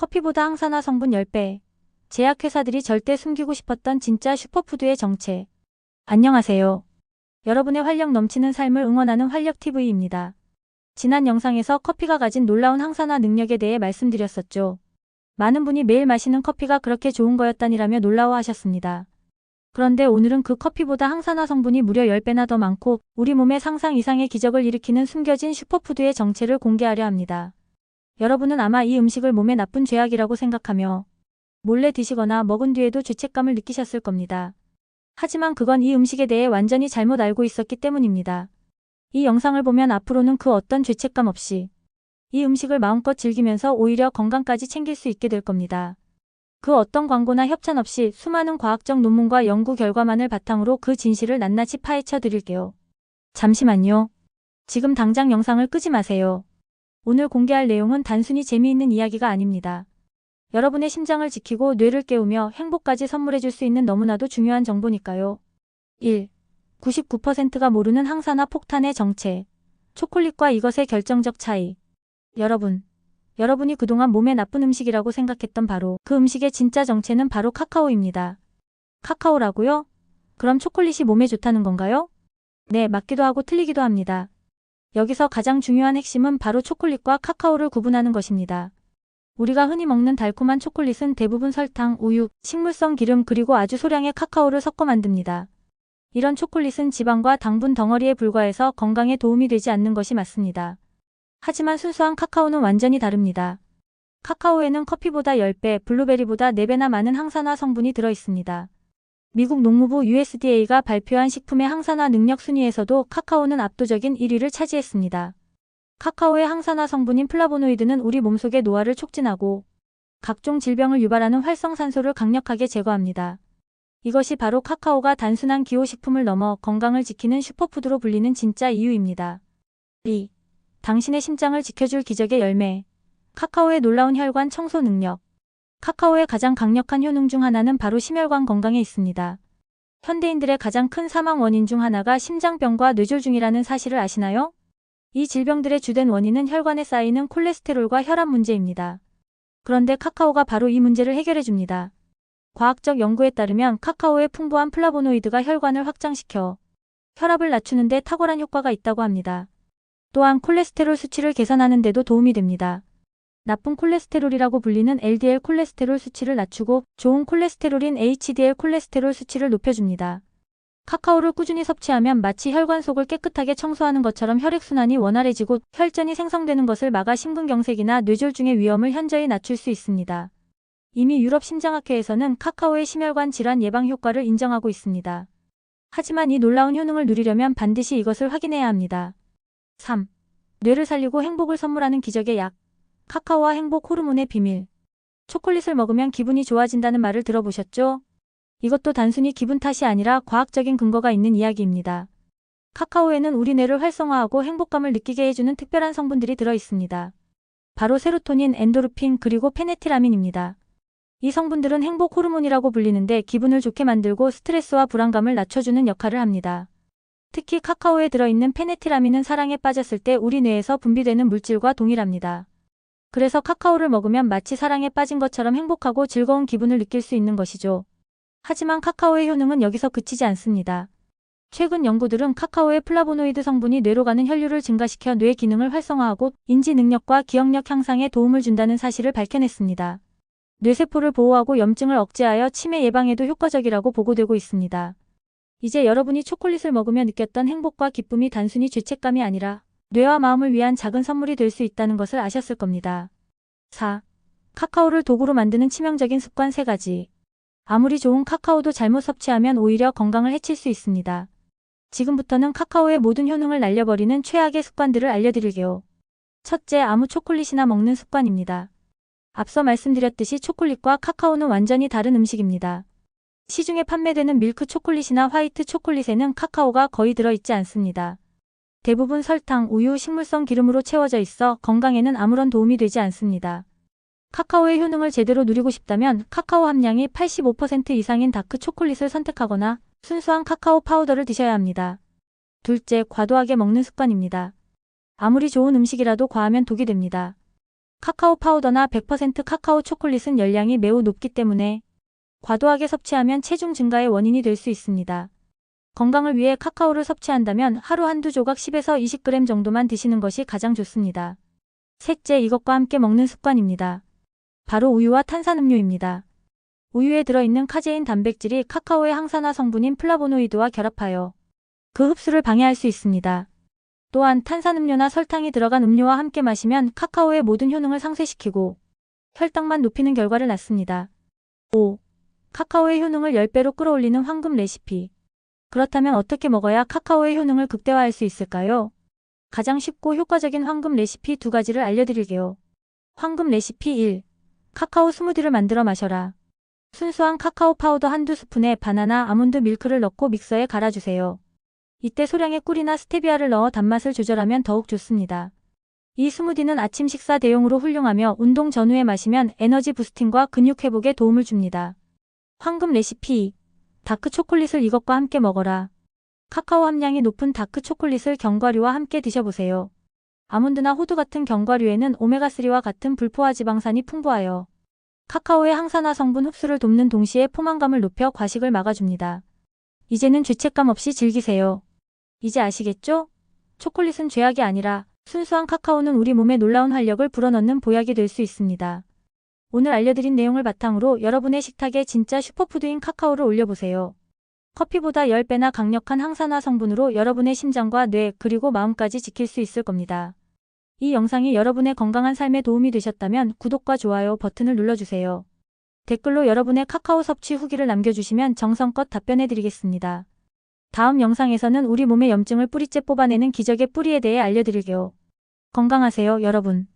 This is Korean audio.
커피보다 항산화 성분 10배. 제약회사들이 절대 숨기고 싶었던 진짜 슈퍼푸드의 정체. 안녕하세요. 여러분의 활력 넘치는 삶을 응원하는 활력TV입니다. 지난 영상에서 커피가 가진 놀라운 항산화 능력에 대해 말씀드렸었죠. 많은 분이 매일 마시는 커피가 그렇게 좋은 거였다니라며 놀라워하셨습니다. 그런데 오늘은 그 커피보다 항산화 성분이 무려 10배나 더 많고 우리 몸의 상상 이상의 기적을 일으키는 숨겨진 슈퍼푸드의 정체를 공개하려 합니다. 여러분은 아마 이 음식을 몸에 나쁜 죄악이라고 생각하며 몰래 드시거나 먹은 뒤에도 죄책감을 느끼셨을 겁니다. 하지만 그건 이 음식에 대해 완전히 잘못 알고 있었기 때문입니다. 이 영상을 보면 앞으로는 그 어떤 죄책감 없이 이 음식을 마음껏 즐기면서 오히려 건강까지 챙길 수 있게 될 겁니다. 그 어떤 광고나 협찬 없이 수많은 과학적 논문과 연구 결과만을 바탕으로 그 진실을 낱낱이 파헤쳐 드릴게요. 잠시만요. 지금 당장 영상을 끄지 마세요. 오늘 공개할 내용은 단순히 재미있는 이야기가 아닙니다. 여러분의 심장을 지키고 뇌를 깨우며 행복까지 선물해 줄 수 있는 너무나도 중요한 정보니까요. 1. 99%가 모르는 항산화 폭탄의 정체. 초콜릿과 이것의 결정적 차이. 여러분. 여러분이 그동안 몸에 나쁜 음식이라고 생각했던 바로 그 음식의 진짜 정체는 바로 카카오입니다. 카카오라고요? 그럼 초콜릿이 몸에 좋다는 건가요? 네, 맞기도 하고 틀리기도 합니다. 여기서 가장 중요한 핵심은 바로 초콜릿과 카카오를 구분하는 것입니다. 우리가 흔히 먹는 달콤한 초콜릿은 대부분 설탕, 우유, 식물성 기름 그리고 아주 소량의 카카오를 섞어 만듭니다. 이런 초콜릿은 지방과 당분 덩어리에 불과해서 건강에 도움이 되지 않는 것이 맞습니다. 하지만 순수한 카카오는 완전히 다릅니다. 카카오에는 커피보다 10배, 블루베리보다 4배나 많은 항산화 성분이 들어 있습니다. 미국 농무부 USDA가 발표한 식품의 항산화 능력 순위에서도 카카오는 압도적인 1위를 차지했습니다. 카카오의 항산화 성분인 플라보노이드는 우리 몸속의 노화를 촉진하고 각종 질병을 유발하는 활성산소를 강력하게 제거합니다. 이것이 바로 카카오가 단순한 기호식품을 넘어 건강을 지키는 슈퍼푸드로 불리는 진짜 이유입니다. 2. 당신의 심장을 지켜줄 기적의 열매. 카카오의 놀라운 혈관 청소 능력. 카카오의 가장 강력한 효능 중 하나는 바로 심혈관 건강에 있습니다. 현대인들의 가장 큰 사망 원인 중 하나가 심장병과 뇌졸중이라는 사실을 아시나요? 이 질병들의 주된 원인은 혈관에 쌓이는 콜레스테롤과 혈압 문제입니다. 그런데 카카오가 바로 이 문제를 해결해 줍니다. 과학적 연구에 따르면 카카오의 풍부한 플라보노이드가 혈관을 확장시켜 혈압을 낮추는 데 탁월한 효과가 있다고 합니다. 또한 콜레스테롤 수치를 개선하는 데도 도움이 됩니다. 나쁜 콜레스테롤이라고 불리는 LDL 콜레스테롤 수치를 낮추고 좋은 콜레스테롤인 HDL 콜레스테롤 수치를 높여줍니다. 카카오를 꾸준히 섭취하면 마치 혈관 속을 깨끗하게 청소하는 것처럼 혈액순환이 원활해지고 혈전이 생성되는 것을 막아 심근경색이나 뇌졸중의 위험을 현저히 낮출 수 있습니다. 이미 유럽 심장학회에서는 카카오의 심혈관 질환 예방 효과를 인정하고 있습니다. 하지만 이 놀라운 효능을 누리려면 반드시 이것을 확인해야 합니다. 3. 뇌를 살리고 행복을 선물하는 기적의 약. 카카오와 행복 호르몬의 비밀. 초콜릿을 먹으면 기분이 좋아진다는 말을 들어보셨죠? 이것도 단순히 기분 탓이 아니라 과학적인 근거가 있는 이야기입니다. 카카오에는 우리 뇌를 활성화하고 행복감을 느끼게 해주는 특별한 성분들이 들어 있습니다. 바로 세로토닌, 엔도르핀, 그리고 페네티라민입니다. 이 성분들은 행복 호르몬이라고 불리는데 기분을 좋게 만들고 스트레스와 불안감을 낮춰주는 역할을 합니다. 특히 카카오에 들어있는 페네티라민은 사랑에 빠졌을 때 우리 뇌에서 분비되는 물질과 동일합니다. 그래서 카카오를 먹으면 마치 사랑에 빠진 것처럼 행복하고 즐거운 기분을 느낄 수 있는 것이죠. 하지만 카카오의 효능은 여기서 그치지 않습니다. 최근 연구들은 카카오의 플라보노이드 성분이 뇌로 가는 혈류를 증가시켜 뇌 기능을 활성화하고 인지 능력과 기억력 향상에 도움을 준다는 사실을 밝혀냈습니다. 뇌세포를 보호하고 염증을 억제하여 치매 예방에도 효과적이라고 보고되고 있습니다. 이제 여러분이 초콜릿을 먹으며 느꼈던 행복과 기쁨이 단순히 죄책감이 아니라 뇌와 마음을 위한 작은 선물이 될 수 있다는 것을 아셨을 겁니다. 4. 카카오를 도구로 만드는 치명적인 습관 3가지. 아무리 좋은 카카오도 잘못 섭취하면 오히려 건강을 해칠 수 있습니다. 지금부터는 카카오의 모든 효능을 날려버리는 최악의 습관들을 알려드릴게요. 첫째, 아무 초콜릿이나 먹는 습관입니다. 앞서 말씀드렸듯이 초콜릿과 카카오는 완전히 다른 음식입니다. 시중에 판매되는 밀크 초콜릿이나 화이트 초콜릿에는 카카오가 거의 들어있지 않습니다. 대부분 설탕, 우유, 식물성 기름으로 채워져 있어 건강에는 아무런 도움이 되지 않습니다. 카카오의 효능을 제대로 누리고 싶다면 카카오 함량이 85% 이상인 다크 초콜릿을 선택하거나 순수한 카카오 파우더를 드셔야 합니다. 둘째, 과도하게 먹는 습관입니다. 아무리 좋은 음식이라도 과하면 독이 됩니다. 카카오 파우더나 100% 카카오 초콜릿은 열량이 매우 높기 때문에 과도하게 섭취하면 체중 증가의 원인이 될 수 있습니다. 건강을 위해 카카오를 섭취한다면 하루 한두 조각 10에서 20g 정도만 드시는 것이 가장 좋습니다. 셋째, 이것과 함께 먹는 습관입니다. 바로 우유와 탄산음료입니다. 우유에 들어있는 카제인 단백질이 카카오의 항산화 성분인 플라보노이드와 결합하여 그 흡수를 방해할 수 있습니다. 또한 탄산음료나 설탕이 들어간 음료와 함께 마시면 카카오의 모든 효능을 상쇄시키고 혈당만 높이는 결과를 낳습니다. 5. 카카오의 효능을 10배로 끌어올리는 황금 레시피. 그렇다면 어떻게 먹어야 카카오의 효능을 극대화할 수 있을까요? 가장 쉽고 효과적인 황금 레시피 두 가지를 알려드릴게요. 황금 레시피 1. 카카오 스무디를 만들어 마셔라. 순수한 카카오 파우더 한두 스푼에 바나나, 아몬드 밀크를 넣고 믹서에 갈아주세요. 이때 소량의 꿀이나 스테비아를 넣어 단맛을 조절하면 더욱 좋습니다. 이 스무디는 아침 식사 대용으로 훌륭하며 운동 전후에 마시면 에너지 부스팅과 근육 회복에 도움을 줍니다. 황금 레시피 다크 초콜릿을 이것과 함께 먹어라. 카카오 함량이 높은 다크 초콜릿을 견과류와 함께 드셔보세요. 아몬드나 호두 같은 견과류에는 오메가3와 같은 불포화 지방산이 풍부하여 카카오의 항산화 성분 흡수를 돕는 동시에 포만감을 높여 과식을 막아줍니다. 이제는 죄책감 없이 즐기세요. 이제 아시겠죠? 초콜릿은 죄악이 아니라 순수한 카카오는 우리 몸에 놀라운 활력을 불어넣는 보약이 될 수 있습니다. 오늘 알려드린 내용을 바탕으로 여러분의 식탁에 진짜 슈퍼푸드인 카카오를 올려보세요. 커피보다 10배나 강력한 항산화 성분으로 여러분의 심장과 뇌 그리고 마음까지 지킬 수 있을 겁니다. 이 영상이 여러분의 건강한 삶에 도움이 되셨다면 구독과 좋아요 버튼을 눌러주세요. 댓글로 여러분의 카카오 섭취 후기를 남겨주시면 정성껏 답변해드리겠습니다. 다음 영상에서는 우리 몸의 염증을 뿌리째 뽑아내는 기적의 뿌리에 대해 알려드릴게요. 건강하세요, 여러분.